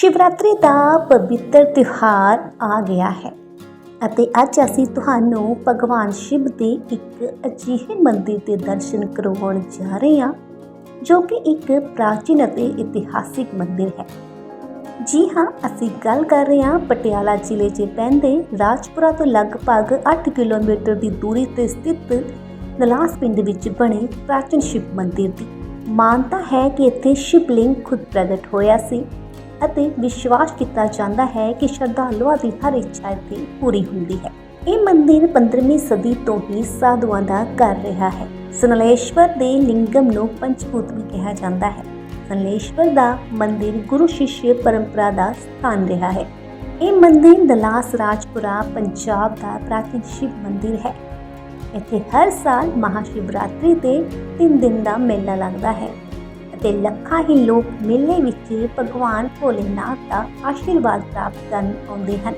ਸ਼ਿਵਰਾਤਰੀ ਦਾ ਪਵਿੱਤਰ ਤਿਉਹਾਰ ਆ ਗਿਆ ਹੈ ਅਤੇ ਅੱਜ ਅਸੀਂ ਤੁਹਾਨੂੰ ਭਗਵਾਨ ਸ਼ਿਵ ਦੇ ਇੱਕ ਅਜਿਹੇ ਮੰਦਿਰ ਦੇ ਦਰਸ਼ਨ ਕਰਵਾਉਣ ਜਾ ਰਹੇ ਹਾਂ, ਜੋ ਕਿ ਇੱਕ ਪ੍ਰਾਚੀਨ ਅਤੇ ਇਤਿਹਾਸਿਕ ਮੰਦਿਰ ਹੈ। ਜੀ ਹਾਂ, ਅਸੀਂ ਗੱਲ ਕਰ ਰਹੇ ਹਾਂ ਪਟਿਆਲਾ ਜ਼ਿਲ੍ਹੇ 'ਚ ਪੈਂਦੇ ਰਾਜਪੁਰਾ ਤੋਂ ਲਗਭਗ 8 ਕਿਲੋਮੀਟਰ ਦੀ ਦੂਰੀ ਤੇ ਸਥਿਤ ਨਲਾਸ ਪਿੰਡ ਵਿੱਚ ਬਣੇ ਪ੍ਰਾਚੀਨ ਸ਼ਿਵ ਮੰਦਿਰ ਦੀ। ਮਾਨਤਾ ਹੈ ਕਿ ਇੱਥੇ ਸ਼ਿਵਲਿੰਗ ਖੁਦ ਪ੍ਰਗਟ ਹੋਇਆ ਸੀ। ਅਤੇ ਵਿਸ਼ਵਾਸ ਕੀਤਾ ਜਾਂਦਾ ਹੈ ਕਿ ਸ਼ਰਧਾਲੂਆਂ ਦੀ ਹਰ ਇੱਛਾ ਇੱਥੇ ਪੂਰੀ ਹੁੰਦੀ ਹੈ। ਇਹ ਮੰਦਿਰ 15ਵੀਂ ਸਦੀ ਤੋਂ ਹੀ ਸਾਧੂਆਂ ਦਾ ਘਰ ਰਿਹਾ ਹੈ। ਸਨਲੇਸ਼ਵਰ ਦੇ ਲਿੰਗਮ ਨੂੰ ਪੰਚਭੂਤ ਵੀ ਕਿਹਾ ਜਾਂਦਾ ਹੈ। ਸਨਲੇਸ਼ਵਰ ਦਾ ਮੰਦਿਰ ਗੁਰੂ ਸ਼ਿਸ਼ਯ ਪਰੰਪਰਾ ਦਾ ਸਥਾਨ ਰਿਹਾ ਹੈ। ਇਹ ਮੰਦਿਰ ਦਲਾਸ ਰਾਜਪੁਰਾ, ਪੰਜਾਬ ਦਾ ਪ੍ਰਾਚੀਨ ਸ਼ਿਵ ਮੰਦਿਰ ਹੈ। ਇੱਥੇ ਹਰ ਸਾਲ ਮਹਾਸ਼ਿਵਰਾਤਰੀ ਤੇ 3 ਦਿਨ ਦਾ ਮੇਲਾ ਲੱਗਦਾ ਹੈ। ਅਤੇ ਲੱਖਾਂ ਹੀ ਲੋਕ ਮੇਲੇ ਵਿੱਚ ਭਗਵਾਨ ਭੋਲੇਨਾਥ ਦਾ ਆਸ਼ੀਰਵਾਦ ਪ੍ਰਾਪਤ ਕਰਨ ਆਉਂਦੇ ਹਨ।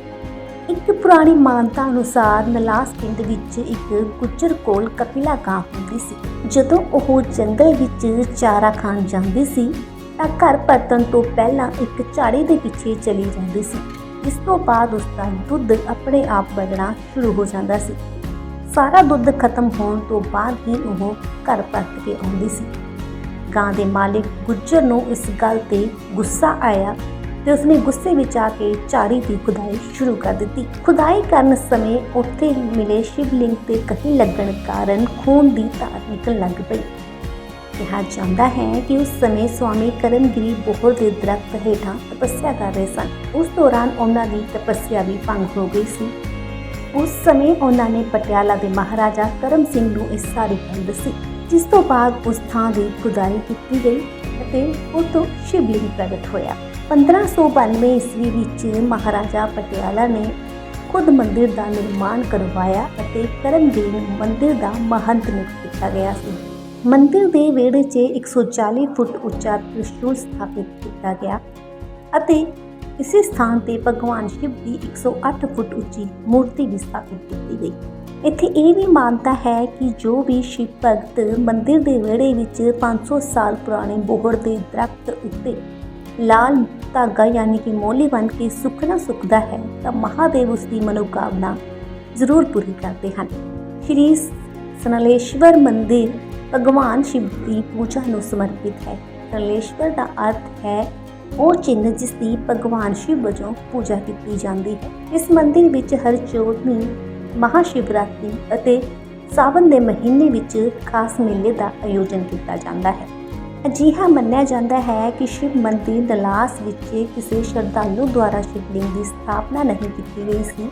ਇੱਕ ਪੁਰਾਣੀ ਮਾਨਤਾ ਅਨੁਸਾਰ ਨਲਾਸ ਪਿੰਡ ਵਿੱਚ ਇੱਕ ਗੁੱਜਰ ਕੋਲ ਕਪਿਲਾ ਗਾਂ ਹੁੰਦੀ ਸੀ। ਜਦੋਂ ਉਹ ਜੰਗਲ ਵਿੱਚ ਚਾਰਾ ਖਾਣ ਜਾਂਦੀ ਸੀ, ਤਾਂ ਘਰ ਪਰਤਣ ਤੋਂ ਪਹਿਲਾਂ ਇੱਕ ਝਾੜੀ ਦੇ ਪਿੱਛੇ ਚਲੀ ਜਾਂਦੀ ਸੀ। ਇਸ ਤੋਂ ਬਾਅਦ ਉਸ ਦਾ ਦੁੱਧ ਆਪਣੇ ਆਪ ਵੱਗਣਾ ਸ਼ੁਰੂ ਹੋ ਜਾਂਦਾ ਸੀ। ਸਾਰਾ ਦੁੱਧ ਖਤਮ ਹੋਣ ਤੋਂ ਬਾਅਦ ਹੀ ਉਹ ਘਰ ਪਰਤ ਕੇ ਆਉਂਦੀ ਸੀ। ਗਾਂ ਦੇ ਮਾਲਿਕ ਗੁੱਜਰ ਨੂੰ ਇਸ ਗੱਲ ਤੇ ਗੁੱਸਾ ਆਇਆ ਤੇ ਉਸਨੇ ਗੁੱਸੇ ਵਿੱਚ ਆ ਕੇ ਝਾੜੀ ਦੀ ਖੁਦਾਈ ਸ਼ੁਰੂ ਕਰ ਦਿੱਤੀ। ਖੁਦਾਈ ਕਰਨ ਸਮੇਂ ਉੱਥੇ ਮਿਲੇ ਸ਼ਿਵਲਿੰਗ ਤੇ ਕਹੀ ਲੱਗਣ ਕਾਰਨ ਖੂਨ ਦੀ ਧਾਰ ਨਿਕਲਣ ਲੱਗ ਪਈ। ਕਿਹਾ ਜਾਂਦਾ ਹੈ ਕਿ ਉਸ ਸਮੇਂ ਸਵਾਮੀ ਕਰਮਗਿਰੀ ਬੋਹਰ ਦੇ ਦਰਖਤ ਹੇਠਾਂ ਤਪੱਸਿਆ ਕਰ ਰਹੇ ਸਨ। ਉਸ ਦੌਰਾਨ ਉਹਨਾਂ ਦੀ ਤਪੱਸਿਆ ਵੀ ਭੰਗ ਹੋ ਗਈ ਸੀ। ਉਸ ਸਮੇਂ ਉਹਨਾਂ ਨੇ ਪਟਿਆਲਾ ਦੇ ਮਹਾਰਾਜਾ ਕਰਮ ਸਿੰਘ ਨੂੰ ਇਸ ਸਾਰੀ ਗੱਲ ਦੱਸੀ। ਜਿਸ ਤੋਂ ਬਾਅਦ ਉਸ ਥਾਂ ਦੀ ਖੁਦਾਈ ਕੀਤੀ ਗਈ ਅਤੇ ਉਹ ਸ਼ਿਵਲਿੰਗ ਪ੍ਰਗਟ ਹੋਇਆ। 1592 ਈਸਵੀ ਵਿੱਚ ਮਹਾਰਾਜਾ ਪਟਿਆਲਾ ਨੇ ਖੁਦ ਮੰਦਿਰ ਦਾ ਨਿਰਮਾਣ ਕਰਵਾਇਆ ਅਤੇ ਕਰਮਗੀਰ ਨੂੰ ਮੰਦਿਰ ਦਾ ਮਹੰਤ ਨਿਯੁਕਤ ਕੀਤਾ ਗਿਆ ਸੀ। ਮੰਦਿਰ ਦੇ ਵਿਹੜੇ 'ਚ 140 ਫੁੱਟ ਉੱਚਾ ਤ੍ਰਿਸ਼ੂਲ ਸਥਾਪਿਤ ਕੀਤਾ ਗਿਆ ਅਤੇ ਇਸੇ ਸਥਾਨ ਤੇ ਭਗਵਾਨ ਸ਼ਿਵ ਦੀ 108 ਫੁੱਟ ਉੱਚੀ ਮੂਰਤੀ ਵੀ ਸਥਾਪਿਤ ਕੀਤੀ ਗਈ। ਇੱਥੇ ਇਹ ਵੀ ਮਾਨਤਾ ਹੈ ਕਿ ਜੋ ਵੀ ਸ਼ਿਵ ਭਗਤ ਮੰਦਿਰ ਦੇ ਵਿਹੜੇ ਵਿੱਚ 500 ਸਾਲ ਪੁਰਾਣੇ ਬੋਹੜ ਦੇ ਦਰਖਤ ਉੱਤੇ ਲਾਲ ਧਾਗਾ ਯਾਨੀ ਕਿ ਮੋਲੀ ਬਣ ਕੇ ਸੁਖਣਾ ਸੁਖਦਾ ਹੈ, ਤਾਂ ਮਹਾਦੇਵ ਉਸ ਦੀ ਮਨੋਕਾਮਨਾ ਜ਼ਰੂਰ ਪੂਰੀ ਕਰਦੇ ਹਨ। ਸ਼੍ਰੀ ਸਨਲੇਸ਼ਵਰ ਮੰਦਿਰ ਭਗਵਾਨ ਸ਼ਿਵ ਦੀ ਪੂਜਾ ਨੂੰ ਸਮਰਪਿਤ ਹੈ। ਸਨਲੇਸ਼ਵਰ ਦਾ ਅਰਥ ਹੈ ਉਹ ਚਿੰਨ੍ਹ ਜਿਸ ਦੀ ਭਗਵਾਨ ਸ਼ਿਵ ਵਜੋਂ ਪੂਜਾ ਕੀਤੀ ਜਾਂਦੀ ਹੈ। ਇਸ ਮੰਦਿਰ ਵਿੱਚ ਹਰ 14ਵੀਂ ਮਹਾਸ਼ਿਵਰਾਤਰੀ ਅਤੇ ਸਾਵਨ ਦੇ ਮਹੀਨੇ ਵਿੱਚ ਖਾਸ ਮੇਲੇ ਦਾ ਆਯੋਜਨ ਕੀਤਾ ਜਾਂਦਾ ਹੈ। ਅਜਿਹਾ ਮੰਨਿਆ ਜਾਂਦਾ ਹੈ ਕਿ ਸ਼ਿਵ ਮੰਦਿਰ ਦਲਾਸ ਵਿੱਚ ਕਿਸੇ ਸ਼ਰਧਾਲੂ ਦੁਆਰਾ ਸ਼ਿਵਲਿੰਗ ਦੀ ਸਥਾਪਨਾ ਨਹੀਂ ਕੀਤੀ ਗਈ ਸੀ।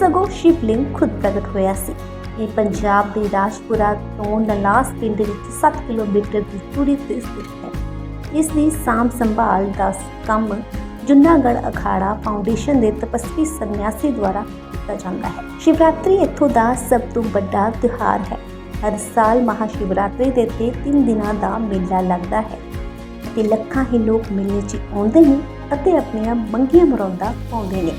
ਸਗੋਂ ਸ਼ਿਵਲਿੰਗ ਖੁਦ ਪ੍ਰਗਟ ਹੋਇਆ ਸੀ। ਇਹ ਪੰਜਾਬ ਦੇ ਰਾਜਪੁਰਾ ਤੋਂ ਨਲਾਸ ਪਿੰਡ ਵਿੱਚ 7 ਕਿਲੋਮੀਟਰ ਦੀ ਦੂਰੀ ਤੇ ਸਥਿਤ ਹੈ। ਇਸ ਦੀ ਸਾਂਭ ਸੰਭਾਲ ਦਾ ਕੰਮ ਜੁਨਾਗੜ੍ਹ ਅਖਾੜਾ ਫਾਊਂਡੇਸ਼ਨ ਦੇ ਤਪਸਵੀ ਸੰਨਿਆਸੀ ਦੁਆਰਾ ਕੀਤਾ ਜਾਂਦਾ ਹੈ। ਸ਼ਿਵਰਾਤਰੀ ਇੱਥੋਂ ਦਾ ਸਭ ਤੋਂ ਵੱਡਾ ਤਿਉਹਾਰ ਹੈ। ਹਰ ਸਾਲ ਮਹਾਸ਼ਿਵਰਾਤਰੀ ਦੇ ਤੇ 3 ਦਿਨਾਂ ਦਾ ਮੇਲਾ ਲੱਗਦਾ ਹੈ ਤੇ ਲੱਖਾਂ ਹੀ ਲੋਕ ਮੇਲੇ 'ਚ ਆਉਂਦੇ ਨੇ ਅਤੇ ਆਪਣੀਆਂ ਮੰਗੀਆਂ ਮੁਰਾਦਾਂ ਪਾਉਂਦੇ ਨੇ।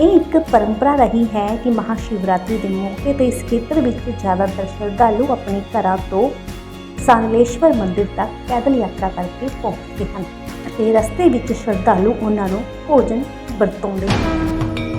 ਇਹ ਇੱਕ ਪਰੰਪਰਾ ਰਹੀ ਹੈ ਕਿ ਮਹਾਸ਼ਿਵਰਾਤਰੀ ਦੇ ਮੌਕੇ ਤੇ ਇਸ ਖੇਤਰ ਵਿੱਚ ਜ਼ਿਆਦਾਤਰ ਸ਼ਰਧਾਲੂ ਆਪਣੇ ਘਰਾਂ ਤੋਂ ਸਾਂਗਲੇਸ਼ਵਰ ਮੰਦਿਰ ਤੱਕ ਪੈਦਲ ਯਾਤਰਾ ਕਰਕੇ ਪਹੁੰਚਦੇ ਹਨ ਅਤੇ ਰਸਤੇ ਵਿੱਚ ਸ਼ਰਧਾਲੂ ਉਹਨਾਂ ਨੂੰ ਭੋਜਨ ਵਰਤਾਉਂਦੇ ਹਨ